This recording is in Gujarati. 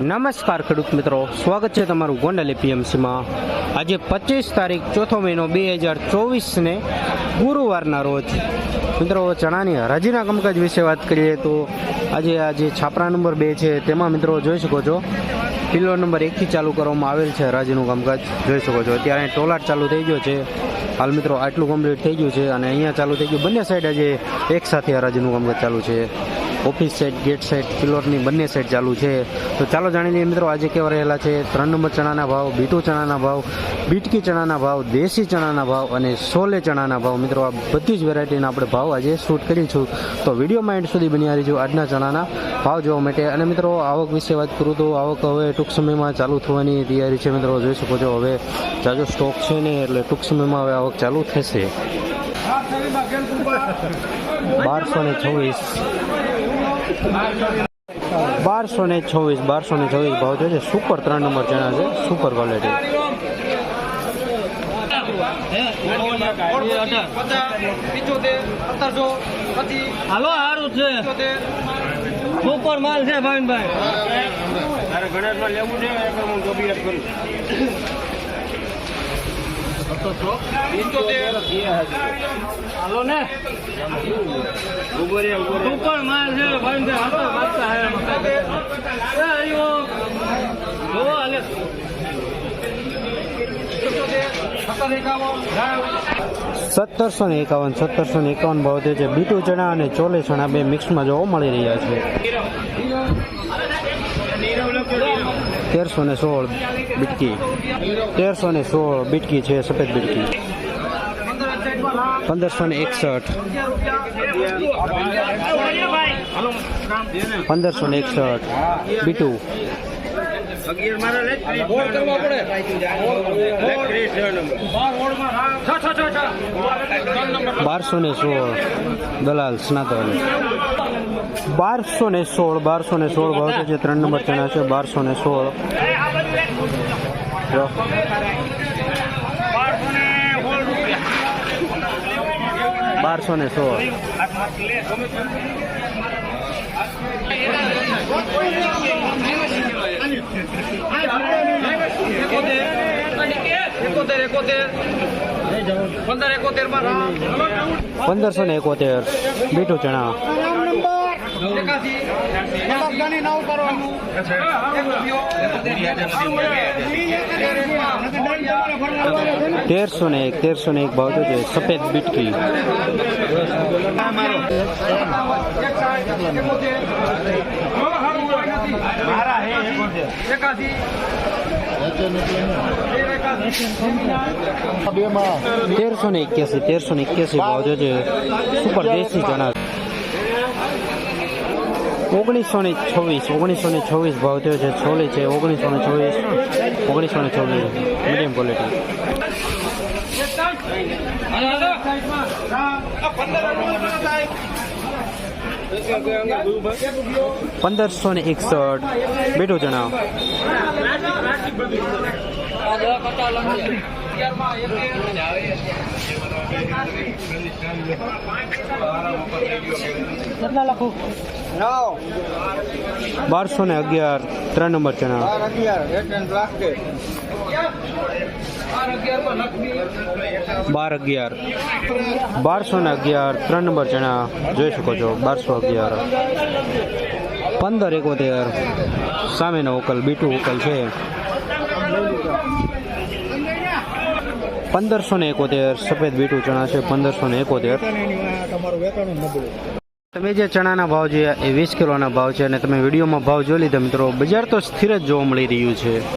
નમસ્કાર ખેડૂત મિત્રો. સ્વાગત છે તમારું ગોંડલ એપીએમસીમાં. આજે પચીસ તારીખ, ચોથો મહિનો બે હજાર ચોવીસને ગુરુવારના રોજ. મિત્રો, ચણાની હરાજીના કામકાજ વિશે વાત કરીએ તો આજે આજે છાપરા નંબર બે છે, તેમાં મિત્રો જોઈ શકો છો. પિલ્લો નંબર એકથી ચાલુ કરવામાં આવેલ છે હરાજીનું કામકાજ જોઈ શકો છો. અત્યારે ટોલાટ ચાલુ થઈ ગયો છે. હાલ મિત્રો આટલું કમ્પ્લીટ થઈ ગયું છે અને અહીંયા ચાલુ થઈ ગયું. બંને સાઈડ આજે એક સાથે હરાજીનું કામકાજ ચાલુ છે. ઓફિસ સાઇડ ગેટ સાઇડ કિલોરની બંને સાઈડ ચાલુ છે. તો ચાલો જાણી લઈએ મિત્રો, આજે કેવા રહેલા છે? ત્રણ નંબર ચણાના ભાવ, બીટુ ચણાના ભાવ, બીટકી ચણાના ભાવ, દેશી ચણાના ભાવ અને સોલે ચણાના ભાવ. મિત્રો, આ બધી જ વેરાયટીના આપણે ભાવ આજે શૂટ કરીશું તો વિડીયોમાં એન્ડ સુધી બની રહીજો આજના ચણાના ભાવ જોવા માટે. અને મિત્રો, આવક વિશે વાત કરું તો આવક હવે ટૂંક સમયમાં ચાલુ થવાની તૈયારી છે. મિત્રો, જોઈ શકો છો, હવે જાજો સ્ટોક છે ને, એટલે ટૂંક સમયમાં હવે આવક ચાલુ થશે. બારસો ને છવ્વીસ બારસો ને છવ્વીસ બારસો ને છવ્વીસ ભાવ છે. સુપર ત્રણ નંબર ચણા છે. સુપર ક્વોલિટી હાલો સારું છે. સુપર માલ છે ભાવિનભાઈ. તારે ગણેશમાં લેવું છે. હાલો ને. છે હાલો વાંચતા હે હાલે. સત્તરસો ને એકાવન સત્તરસો ને એકાવન ભાવ થયો છે. બીટુ ચણા અને ચોલે ચણા બે મિક્સમાં જોવા મળી રહ્યા છે. તેરસો ને સોળ બીટકી. તેરસો ને સોળ બીટકી છે, સફેદ બીટકી. પંદરસો ને એકસઠ. પંદરસો ને એકસઠ બીટુ. બારસો ને સોળ દલાલ સ્નાતન બારસો ને સોળ બારસો ને સોળ ભાવ છે ત્રણ નંબર ચણા છે બારસો ને સોળ. બારસો ને સોળ પંદરસો ને એકોતેર. બીટું ચણા. તેરસો ને એક, તેરસો ને એક ભાવ તો છે. સફેદ બીટકી. તેરસો ને એક્યાસી, તેરસો ને એક્યાસી ભાવ છે. સુપર દેશી ચણા. ઓગણીસો ને છવ્વીસ ઓગણીસો ને છવ્વીસ ભાવ થયો છે. છોલી છે ઓગણીસો ને છવ્વીસ. ઓગણીસો ને છવ્વીસ. મીડિયમ ક્વોલિટી પંદરસો ને એકસઠ બેટું જણાવ બારસો ને અગિયાર, ત્રણ નંબર ચણા બાર અગિયાર. બારસો ને અગિયાર, ત્રણ નંબર ચણા જોઈ શકો છો, બારસો અગિયાર. પંદર, એકોતેર. સામેનો ઉકલ, બીટુ ઉકલ છે. પંદરસો ને એકોતેર સફેદ બીટું ચણા છે, પંદરસો ને એકોતેર. તમે જે ચણાના ભાવ જોયા એ વીસ કિલોના ભાવ છે અને તમે વિડીયોમાં ભાવ જોઈ લીધા મિત્રો, બજાર તો સ્થિર જ જોવા મળી રહ્યું છે.